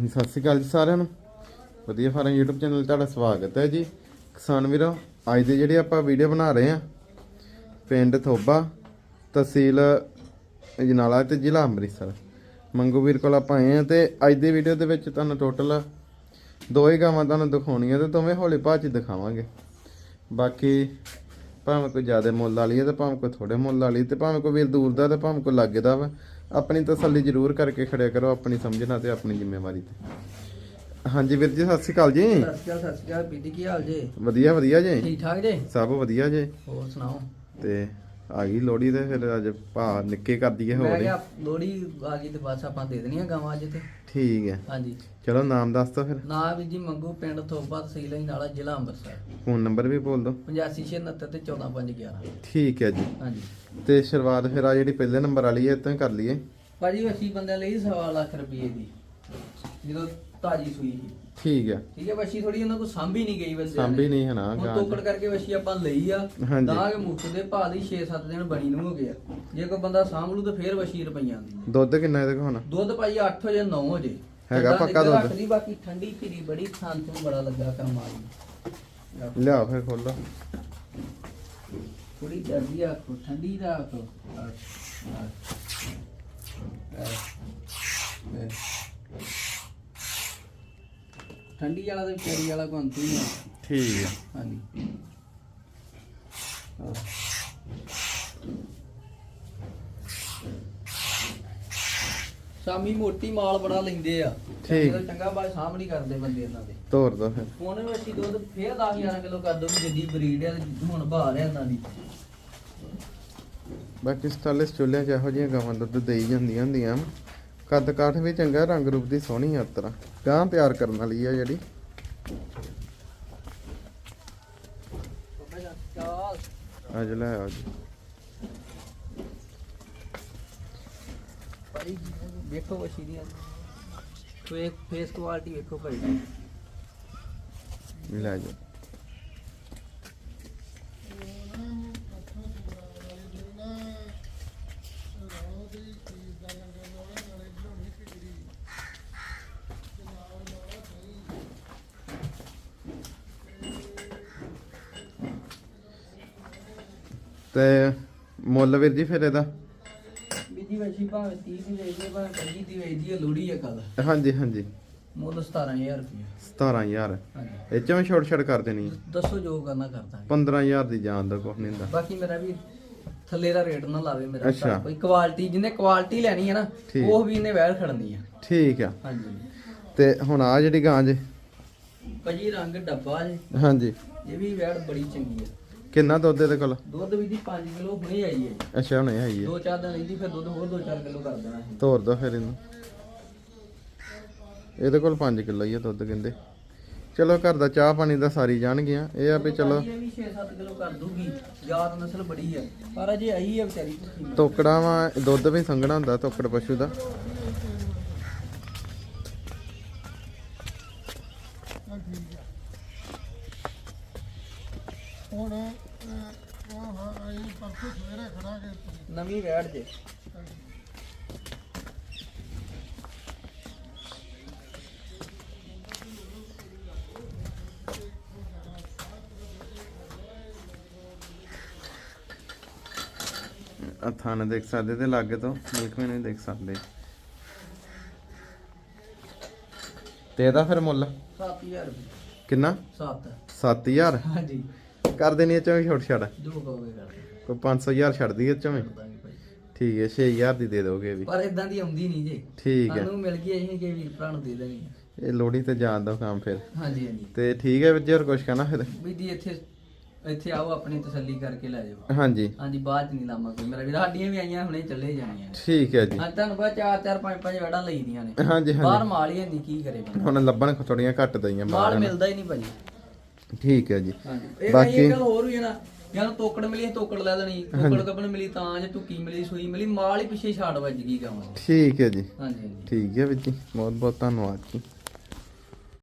ਸਤਿ ਸ਼੍ਰੀ ਅਕਾਲ ਜੀ ਸਾਰਿਆਂ ਨੂੰ। ਵਧੀਆ ਫਾਰਮ YouTube ਚੈਨਲ ਤੁਹਾਡਾ ਸਵਾਗਤ ਹੈ ਜੀ। ਕਿਸਾਨ ਵੀਰੋ, ਅੱਜ ਦੇ ਜਿਹੜੇ ਆਪਾਂ ਵੀਡੀਓ ਬਣਾ ਰਹੇ ਆ ਪਿੰਡ ਥੋਬਾ, ਤਹਿਸੀਲ ਜਨਾਲਾ ਤੇ ਜ਼ਿਲ੍ਹਾ ਅੰਮ੍ਰਿਤਸਰ। ਮੰਗੂ ਵੀਰ ਕੋਲ ਆਪਾਂ ਆਏ ਆ ਤੇ ਅੱਜ ਦੀ ਵੀਡੀਓ ਦੇ ਵਿੱਚ ਤੁਹਾਨੂੰ ਟੋਟਲ ਦੋ ਹੀ ਗਾਵਾਂ ਤੁਹਾਨੂੰ ਦਿਖਾਉਣੀਆਂ ਤੇ ਦੋਵੇਂ ਹੌਲੇ ਭਾਅ 'ਚ ਦਿਖਾਵਾਂਗੇ। ਬਾਕੀ ਭਾਵੇਂ ਕੋਈ ਜ਼ਿਆਦਾ ਮੁੱਲ ਵਾਲੀ ਹੈ ਤੇ ਭਾਵੇਂ ਕੋਈ ਥੋੜੇ ਮੁੱਲ ਵਾਲੀ ਤੇ ਭਾਵੇਂ ਕੋਈ ਵੀਰ ਦੂਰ ਦਾ ਤੇ ਭਾਵੇਂ ਕੋਈ ਲਾਗੇ ਦਾ ਵਾ। ਆਪਣੀ ਤਸੱਲੀ ਜ਼ਰੂਰ ਕਰਕੇ ਖੜਿਆ ਕਰੋ ਆਪਣੀ ਸਮਝਣਾ ਤੇ ਆਪਣੀ ਜ਼ਿੰਮੇਵਾਰੀ ਤੇ। ਹਾਂਜੀ ਵੀਰ ਜੀ ਸਤਿ ਸ਼੍ਰੀ ਅਕਾਲ ਜੀ। ਸਤਿ ਸ਼੍ਰੀ ਅਕਾਲ ਸਤਿ ਸ਼੍ਰੀ ਅਕਾਲ। ਬੀਦੀ ਕੀ ਹਾਲ ਜੇ? ਵਧੀਆ ਵਧੀਆ ਜੀ। ਠੀਕ ਠਾਕ ਜੇ? ਸਭ ਵਧੀਆ ਜੀ। ਹੋਰ ਸੁਣਾਓ? ਤੇ ਆ ਗਈ ਲੋੜੀ ਤੇ ਫਿਰ ਅੱਜ ਭਾ ਨਿੱਕੇ ਕਰ ਦਈਏ ਮੈਂ ਹੋਰ ਹੀ। ਕਿਹਾ ਲੋੜੀ ਆ ਗਈ ਤੇ ਬਸ ਆਪਾਂ ਦੇ ਦੇਣੀਆਂ ਗਾਵਾਂ ਅੱਜ ਤੇ। ਠੀਕ ਹੈ। ਹਾਂਜੀ। ਚਲੋ ਨਾਮ ਦੱਸ ਦੋ ਫਿਰ। ਨਾ ਵੀ ਜੀ ਮੰਗੂ ਪਿੰਡ ਥੋਪਾ ਤਹਿਸੀਲ ਹੀ ਨਾਲਾ ਜ਼ਿਲ੍ਹਾ ਅੰਮ੍ਰਿਤਸਰ। ਫੋਨ ਨੰਬਰ ਵੀ ਬੋਲ ਦਿਓ। 8569 ਤੇ 14511 ਠੀਕ ਹੈ ਜੀ। ਹਾਂਜੀ। ਤੇ ਸ਼ੁਰੂਆਤ ਫਿਰ ਆ ਜਿਹੜੀ ਪਹਿਲੇ ਨੰਬਰ ਵਾਲੀ ਹੈ ਇਤੋਂ ਹੀ ਕਰ ਲਈਏ। ਭਾਜੀ ਅਸੀਂ ਬੰਦੇ ਲਈ ਸਵਾ ਲੱਖ ਰੁਪਏ ਦੀ ਜਦੋਂ ਤਾਜੀ ਸੂਈ ਸੀ। ਠੀਕ ਹੈ ਠੀਕ ਹੈ ਵਸ਼ੀ ਥੋੜੀ ਉਹਨਾਂ ਕੋ ਸਾਂਭੀ ਨਹੀਂ ਗਈ ਬੰਦੇ ਸਾਂਭੀ ਨਹੀਂ ਹੈ ਨਾ ਗਾਂ ਤੋਕੜ ਕਰਕੇ ਵਸ਼ੀ ਆਪਾਂ ਲਈ ਆ ਹਾਂਜੀ। ਦਾਗ ਮੁੱਠ ਦੇ ਭਾਅ ਦੀ 6-7 ਦਿਨ ਬਣੀ ਨੂੰ ਹੋ ਗਿਆ ਜੇ ਕੋਈ ਬੰਦਾ ਸਾਂਭ ਲੂ ਤਾਂ ਫੇਰ ਵਸ਼ੀ ਰੁਪਈਆਂ ਦੀ ਦੁੱਧ ਕਿੰਨਾ ਇਹਦੇ ਕੋਲ ਹੁਣ? ਦੁੱਧ ਭਾਈ 8 ਵਜੇ 9 ਵਜੇ। ਹੈਗਾ ਠੰਡਾ ਪੱਕਾ ਦੁੱਧ? ਰੱਖਦੀ, ਬਾਕੀ ਠੰਡੀ ਧੀਰੀ ਬੜੀ ਥਾਂ ਤੋਂ ਬੜਾ ਲੱਗਾ ਕਰਮਾਈ ਲਿਆ ਫਿਰ ਖੋਲੋ ਥੋੜੀ ਡਰਦੀ ਆ ਕੋ ਠੰਡੀ ਦਾ ਕੋ ਠੰਡੀ ਵਾਲਾ ਤੇ ਚੇਰੀ ਵਾਲਾ ਕੋ ਅੰਤੂ ਹੀ ਠੀਕ ਹੈ ਹਾਂਜੀ। ਸ਼ਾਮੀ ਮੋਟੀ ਮਾਲ ਬੜਾ ਲੈਂਦੇ ਆ। ਠੀਕ। ਜਦੋਂ ਚੰਗਾ ਬਾਅਦ ਸਾਂਭ ਨਹੀਂ ਕਰਦੇ ਬੰਦੇ ਇਹਨਾਂ ਦੇ। ਤੋਰ ਦੋ ਫਿਰ। ਉਹਨੇ ਵਿੱਚ ਹੀ ਦੁੱਧ ਫੇਰ 10 11 ਕਿਲੋ ਕਰ ਦੋ ਜਿੱਦੀ ਬਰੀਡ ਆ ਤੇ ਹੁਣ ਬਾਹਰ ਆ ਇਹਨਾਂ ਦੀ। ਬਾਕੀ ਸਟਾਲਿਸ ਚੁੱਲ੍ਹਿਆਂ 'ਚ ਇਹੋ ਜਿਹੀਆਂ ਗਾਵਾਂ ਦੁੱਧ ਦੇਈ ਜਾਂਦੀਆਂ ਹੁੰਦੀਆਂ। ਵਾਂ। ਕੱਦ ਕਾਠ ਵੀ ਚੰਗਾ ਰੰਗ ਰੂਪ ਦੀ ਸੋਹਣੀ ਆ ਤਰਾ ਗਾਂ ਤਿਆਰ ਕਰਨ ਵਾਲੀ ਆ ਜਿਹੜੀ। ਅੱਜ ਲੈ ਆਓ ਜੀ। ਭਾਈ ਵੇਖੋ ਵਸ਼ੀ ਦੀਆਂ ਫੇਸ ਫੇਸ ਕੁਆਲਿਟੀ ਵੇਖੋ ਭਾਈ ਲੈ ਜਾ। ਤੇ ਮੁੱਲ ਵੀਰ ਜੀ ਫਿਰ ਇਹਦਾ? ਬੀਜੀ ਵਸ਼ੀ ਭਾਵੇਂ 30 ਦੀ ਵੇਚਦੀ ਆ, ਭਾਵੇਂ 25 ਦੀ ਵੇਚਦੀ ਆ ਲੋੜੀ ਆ ਕੱਲ ਹਾਂਜੀ ਹਾਂਜੀ। ਮੁੱਲ 17000 ਰੁਪਏ 17000 ਹਾਂਜੀ। ਇਹ ਚੋਂ ਛੋਟ ਛੜ ਕਰ ਦੇਣੀ। ਦੱਸੋ ਜੋ ਕਰਨਾ ਕਰਦਾ 15000 ਦੀ ਜਾਨ ਦਾ ਨਹੀਂ ਹੁੰਦਾ। ਬਾਕੀ ਮੇਰਾ ਵੀ ਥੱਲੇ ਦਾ ਰੇਟ ਨਾ ਲਾਵੇ ਮੇਰਾ ਅੱਛਾ। ਕੋਈ ਕੁਆਲਿਟੀ ਜਿਹਨੇ ਕੁਆਲਿਟੀ ਲੈਣੀ ਹੈ ਨਾ ਠੀਕ। ਉਹ ਵੀ ਇਹਨੇ ਵੈਲ ਖੜਨੀ ਆ। ਠੀਕ ਆ। ਹਾਂਜੀ। ਤੇ ਹੁਣ ਆ ਜਿਹੜੀ ਗਾਂ ਜੇ? ਭਾਜੀ ਰੰਗ ਡੱਬਾ ਜੇ। ਹਾਂਜੀ। ਇਹ ਵੀ ਵੈੜ ਬੜੀ ਚੰਗੀ ਆ। ਕਿੰਨਾ ਦੁੱਧ ਇਹਦੇ ਕੋਲ? ਦੁੱਧ ਵੀ ਦੀ 5 ਕਿਲੋ ਹੁਣੇ ਆਈ ਹੈ ਅੱਛਾ ਹੁਣੇ ਆਈ ਹੈ। ਦੋ ਚਾਰ ਦਿਨ ਰਹਿੰਦੀ ਫਿਰ ਦੁੱਧ ਹੋਰ 2-4 ਕਿਲੋ ਕਰ ਦੇਣਾ ਸੀ ਤੋਰ ਦੋ ਫਿਰ ਇਹਨੂੰ। ਇਹਦੇ ਕੋਲ 5 ਕਿਲੋ ਹੀ ਆ ਦੁੱਧ ਕਹਿੰਦੇ। ਚਲੋ ਘਰ ਦਾ ਚਾਹ ਪਾਣੀ ਦਾ ਸਾਰੀ ਜਾਣਗੀਆਂ। ਇਹ ਆ ਵੀ ਚਲੋ। ਇਹ ਵੀ 6-7 ਕਿਲੋ ਕਰ ਦੂਗੀ। ਯਾਦ ਨਸਲ ਬੜੀ ਆ। ਪਰ ਅਜੇ ਆਈ ਆ ਵਿਚਾਰੀ ਭੁੱਖੀ। ਤੋਕੜਾ ਵਾ ਦੁੱਧ ਵੀ ਸੰਘਣਾ ਹੁੰਦਾ ਤੋਕੜ ਪਸ਼ੂ ਦਾ। ਹੁਣ ਅਹ, ਉਹ ਹਾਂ ਆਈ ਪਰਸੋਂ ਸਵੇਰੇ ਖੜਾਂਗੇ ਨਵੀਂ ਵੈੜ ਜੇ। ਆ ਥਾਣੇ ਦੇਖ ਸਕਦੇ ਤੇ ਲਾਗੇ ਤੋਂ ਮਿਲਕ ਵੀ ਨਹੀਂ ਦੇਖ ਸਕਦੇ। ਤੇ ਇਹਦਾ ਫਿਰ ਮੁੱਲ? 7000 ਰੁਪਏ। ਕਿੰਨਾ? 7 7000 ਹਾਂਜੀ। ਕਰ ਦੇਣੀ ਇਹ ਚੋਂ ਛੋਟ ਛੜ ਜੋ ਕਹੋਗੇ ਕਰ। ਕੋਈ 500000 ਛੱਡ ਦਈਏ ਇਹ ਚੋਂ ਵੀ ਭਾਈ। ਠੀਕ ਹੈ 6000 ਦੀ ਦੇ ਦੋਗੇ ਵੀ। ਪਰ ਇਦਾਂ ਦੀ ਆਉਂਦੀ ਨਹੀਂ ਜੇ। ਠੀਕ ਹੈ। ਸਾਨੂੰ ਮਿਲ ਗਈ ਅਸੀਂ ਕਿ ਵੀਰ ਭਰਾ ਨੂੰ ਦੇ ਦੇਣੀ। ਇਹ ਲੋੜੀ ਤੇ ਜਾਣ ਦਾ ਕੰਮ ਫਿਰ। ਹਾਂਜੀ ਹਾਂਜੀ। ਤੇ ਠੀਕ ਹੈ ਵੀਰ ਜੀ ਹੋਰ ਕੁਝ ਕਹਿਣਾ ਫਿਰ? ਵੀ ਜੀ ਇੱਥੇ ਇੱਥੇ ਆਓ ਆਪਣੀ ਤਸੱਲੀ ਕਰਕੇ ਲੈ ਜਾਓ। ਹਾਂਜੀ। ਹਾਂਜੀ ਬਾਅਦ ਚ ਨਹੀਂ ਲਾਮਾ ਕੋਈ। ਮੇਰਾ ਵੀਰ ਸਾਡੀਆਂ ਵੀ ਆਈਆਂ ਹੁਣੇ ਚੱਲੇ ਜਾਣੀਆਂ ਠੀਕ ਹੈ ਜੀ। ਹਾਂ ਤੁਹਾਨੂੰ ਪਤਾ ਚਾਰ ਚਾਰ ਪੰਜ ਪੰਜ ਵੜਾਂ ਲਈਦੀਆਂ ਨੇ। ਹਾਂਜੀ ਬਾਹਰ ਹਾਂਜੀ ਮਾਲ ਹੀ ਨਹੀਂ ਕੀ ਕਰੇ ਬੰਦਾ। ਹੁਣ ਲੱਭਣ ਥੋੜੀਆਂ ਘੱਟ ਦਈਆਂ ਮਾਲ ਮਾਲ ਮਿਲਦਾ ਹੀ ਨਹੀਂ ਭਾਜੀ। ਠੀਕ ਹੈ ਜੀ। ਇਹ ਬਾਕੀ- ਬਾਕੀ ਗੱਲ ਹੋਰ ਵੀ ਹੈ ਨਾ ਜਾਂ ਤੋਕੜ ਮਿਲੀ ਤੋਕੜ ਲੈ ਲੈਣੀ ਤੋਕੜ ਕੱਪਣ ਮਿਲੀ ਤਾਂ ਜੇ ਟੁੱਕੀ ਮਿਲੀ ਸੂਈ ਮਿਲੀ ਮਾਲ ਹੀ ਪਿੱਛੇ ਛਾੜ ਵੱਜ ਗਈ ਦੀ। ਠੀਕ ਹੈ ਜੀ। ਹਾਂਜੀ ਠੀਕ ਹੈ ਵੀਰ ਜੀ ਬਹੁਤ ਬਹੁਤ ਧੰਨਵਾਦ ਜੀ।